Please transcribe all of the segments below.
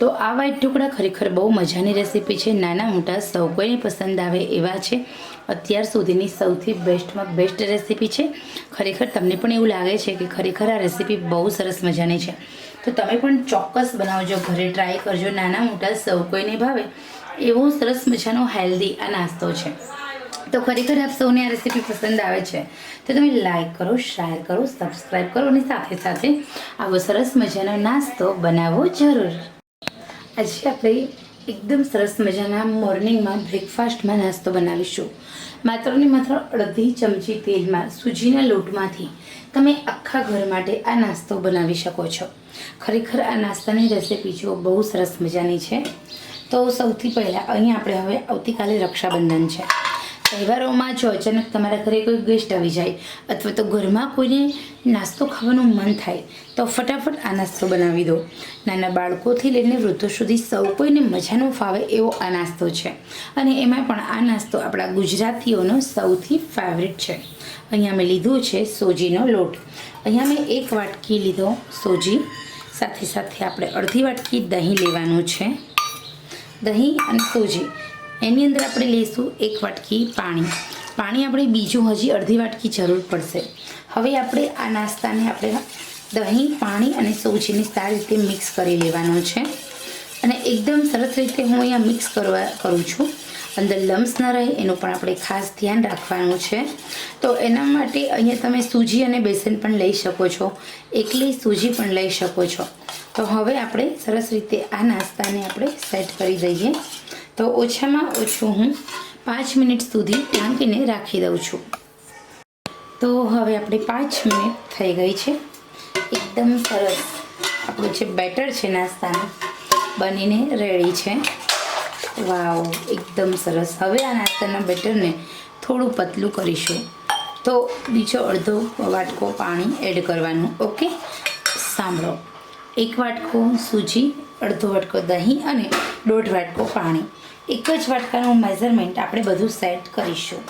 તો આ વ્હાઈટ ઢોકળા ખરેખર બહુ મજાની રેસીપી છે. નાના મોટા સૌ કોઈને પસંદ આવે એવા છે. અત્યાર સુધીની સૌથી બેસ્ટમાં બેસ્ટ રેસીપી છે. ખરેખર તમને પણ એવું લાગે છે કે ખરેખર આ રેસીપી બહુ સરસ મજાની છે. તો તમે પણ ચોક્કસ બનાવજો, ઘરે ટ્રાય કરજો. નાના મોટા સૌ કોઈને ભાવે એવો સરસ મજાનો હેલ્ધી આ નાસ્તો છે. તો ખરેખર આપ સૌને આ રેસીપી પસંદ આવે છે. તો તમે લાઈક કરો શેર કરો સબસ્ક્રાઈબ કરો અને સાથે સાથે આવો સરસ મજાનો નાસ્તો બનાવવો જરૂર. આજે આપણે એકદમ સરસ મજાના મોર્નિંગમાં બ્રેકફાસ્ટમાં નાસ્તો બનાવીશું. માત્ર ને માત્ર અડધી ચમચી તેલમાં સૂજીના લોટમાંથી તમે આખા ઘર માટે આ નાસ્તો બનાવી શકો છો. ખરેખર આ નાસ્તાની રેસીપી જો બહુ સરસ મજાની છે, તો સૌથી પહેલાં અહીંયા આપણે હવે આવતીકાલે રક્ષાબંધન છે. તહેવારોમાં જો અચાનક તમારા ઘરે કોઈ ગેસ્ટ આવી જાય અથવા તો ઘરમાં કોઈને નાસ્તો ખાવાનું મન થાય, તો ફટાફટ આ નાસ્તો બનાવી દો. નાના બાળકોથી લઈને વૃદ્ધો સુધી સૌ કોઈને મજાનો ફાવે એવો આ નાસ્તો છે. અને એમાં પણ આ નાસ્તો આપણા ગુજરાતીઓનો સૌથી ફેવરેટ છે. અહીંયા મેં લીધું છે સોજીનો લોટ. અહીંયા મેં એક વાટકી લીધો સોજી. સાથે સાથે આપણે અડધી વાટકી દહીં લેવાનું છે. દહીં અને સોજી. એની અંદર આપણે લઈશું એક વાટકી પાણી. પાણી આપણે બીજું હજી અડધી વાટકી જરૂર પડશે. હવે આપણે આ નાસ્તાને આપણે દહીં, પાણી અને સૂજીને સારી રીતે મિક્સ કરી લેવાનું છે. અને એકદમ સરસ રીતે હું અહીંયા મિક્સ કરવા કરું છું. અંદર લમ્સ ન રહે, એનું પણ આપણે ખાસ ધ્યાન રાખવાનું છે. તો એના માટે અહીંયા તમે સૂજી અને બેસન પણ લઈ શકો છો. એકલી સૂજી પણ લઈ શકો છો. તો હવે આપણે સરસ રીતે આ નાસ્તાને આપણે સેટ કરી દઈએ. તો ઓછામાં ઓછું હું પાંચ મિનિટ સુધી ઢાંકીને રાખી દઉં છું. તો હવે આપણે પાંચ મિનિટ થઈ ગઈ છે. એકદમ સરસ. આપણું જે બેટર છે નાસ્તાનું, બનીને રેડી છે. વાવ, એકદમ સરસ. હવે આ નાસ્તાના બેટરને થોડું પતલું કરીશું. તો બીજો અડધો વાટકો પાણી એડ કરવાનું, ઓકે? સાંભળો. એક વાટકો સૂજી, અડધો વાટકો દહીં અને દોઢ વાટકો પાણી. એક જ વાટકાનું મેઝરમેન્ટ આપણે બધું સેટ કરીશું.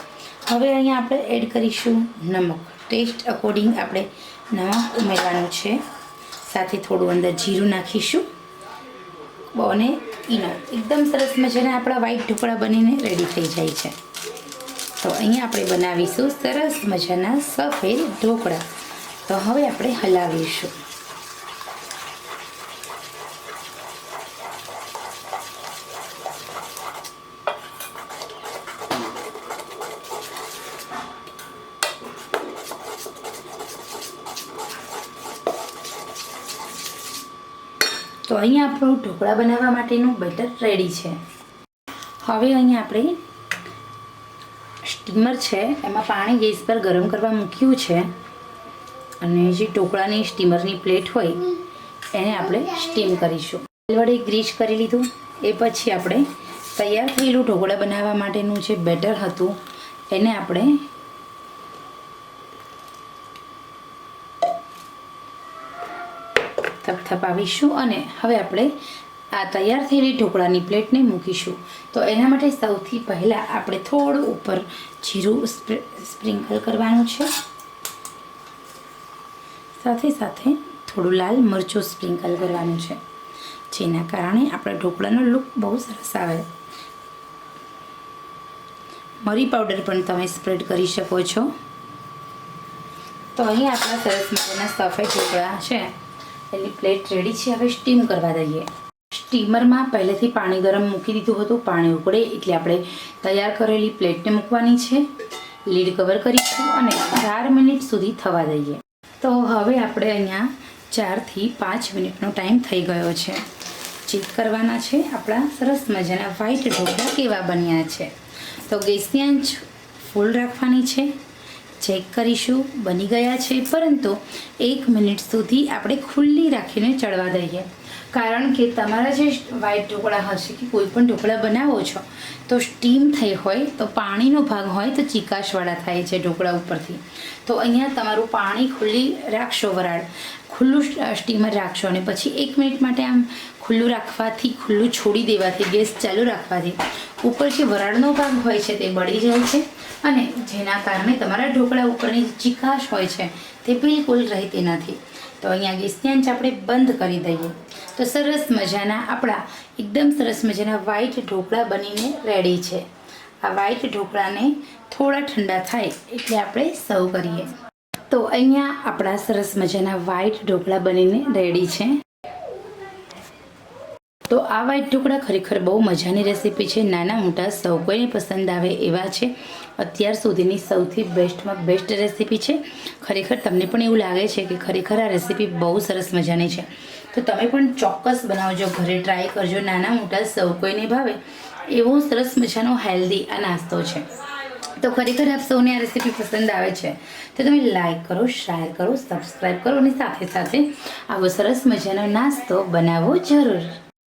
હવે અહીંયા આપણે એડ કરીશું નમક. ટેસ્ટ અકોર્ડિંગ આપણે નમક ઉમેરવાનું છે. સાથે થોડું અંદર જીરું નાખીશું. અને ઈનો. એકદમ સરસ મજાના આપણા વ્હાઈટ ઢોકળા બનીને રેડી થઈ જાય છે. તો અહીંયા આપણે બનાવીશું સરસ મજાના સફેદ ઢોકળા. તો હવે આપણે હલાવીશું. તો અહીંયા આપણું ઢોકળા બનાવવા માટેનું બેટર રેડી છે. હવે અહીંયા આપણે સ્ટીમર છે, એમાં પાણી ગેસ પર ગરમ કરવા મૂક્યું છે. અને જે ઢોકળાની સ્ટીમરની પ્લેટ હોય, એને આપણે સ્ટીમ કરીશું. તેલ વડે ગ્રીસ કરી લીધું. એ પછી આપણે તૈયાર થયેલું ઢોકળા બનાવવા માટેનું જે બેટર હતું, એને આપણે થપથપાવીશું અને હવે આપણે આ તૈયાર થયેલી ઢોકળાની પ્લેટને મૂકીશું. તો એના માટે સૌથી પહેલાં આપણે થોડું ઉપર જીરું સ્પ્રિંકલ કરવાનું છે. સાથે સાથે થોડું લાલ મરચું સ્પ્રિંકલ કરવાનું છે. જેના કારણે આપણા ઢોકળાનો લુક બહુ સરસ આવે. મરી પાવડર પણ તમે સ્પ્રેડ કરી શકો છો. તો અહીં આપણા સરસ મજાના સફેદ ઢોકળા છે. એની પ્લેટ રેડી છે, હવે સ્ટીમ કરવા દઈએ. સ્ટીમરમાં પહેલેથી પાણી ગરમ મૂકી દીધું હતું. પાણી ઉકળે એટલે આપણે તૈયાર કરેલી પ્લેટને મૂકવાની છે. લીડ કવર કરીશું અને ચાર મિનિટ સુધી થવા દઈએ. તો હવે આપણે અહીંયા ચારથી પાંચ મિનિટનો ટાઈમ થઈ ગયો છે. ચેક કરવાના છે. આપણા સરસ મજાના વ્હાઈટ ઢોકળા કેવા બન્યા છે. તો ગેસની આંચ ફૂલ રાખવાની છે. ચેક કરીશું બની ગયા છે. પરંતુ એક મિનિટ સુધી આપણે ખુલ્લી રાખીને ચડવા દઈએ. કારણ કે તમારા જે વ્હાઈટ ઢોકળા હશે કે કોઈ પણ ઢોકળા બનાવો છો, તો સ્ટીમ થઈ હોય, તો પાણીનો ભાગ હોય, તો ચીકાશવાળા થાય છે ઢોકળા ઉપરથી. તો અહીંયા તમારું પાણી ખુલ્લી રાખશો વરાળ. ખુલ્લું સ્ટીમર રાખશો અને પછી એક મિનિટ માટે આમ ખુલ્લું રાખવાથી, ખુલ્લું છોડી દેવાથી, ગેસ ચાલુ રાખવાથી, ઉપર જે વરાળનો ભાગ હોય છે તે બળી જાય છે અને જેના કારણે તમારા ઢોકળા ઉપરની ચીકાશ હોય છે તે બિલકુલ રહેતી નથી. તો અહીંયા ગેસની આંચ આપણે બંધ કરી દઈએ. તો સરસ મજાના આપણા, એકદમ સરસ મજાના વ્હાઈટ ઢોકળા બનીને રેડી છે. આ વ્હાઈટ ઢોકળાને થોડા ઠંડા થાય એટલે આપણે સર્વ કરીએ. તો અહીંયા આપણા સરસ મજાના વ્હાઈટ ઢોકળા બનીને રેડી છે. તો આ વ્હાઈટ ઢોકળા ખરેખર બહુ મજાની રેસીપી છે. નાના મોટા સૌ કોઈને પસંદ આવે એવા છે. અત્યાર સુધીની સૌથી બેસ્ટમાં બેસ્ટ રેસીપી છે. ખરેખર તમને પણ એવું લાગે છે કે ખરેખર આ રેસીપી બહુ સરસ મજાની છે. તો તમે પણ ચોક્કસ બનાવજો, ઘરે ટ્રાય કરજો. નાના મોટા સૌ કોઈને ભાવે એવો સરસ મજાનો હેલ્ધી આ નાસ્તો છે. તો ખરેખર આપ સૌને આ રેસીપી પસંદ આવે છે. તો તમે લાઈક કરો શેર કરો સબસ્ક્રાઈબ કરો અને સાથે સાથે આવો સરસ મજાનો નાસ્તો બનાવવો જરૂર.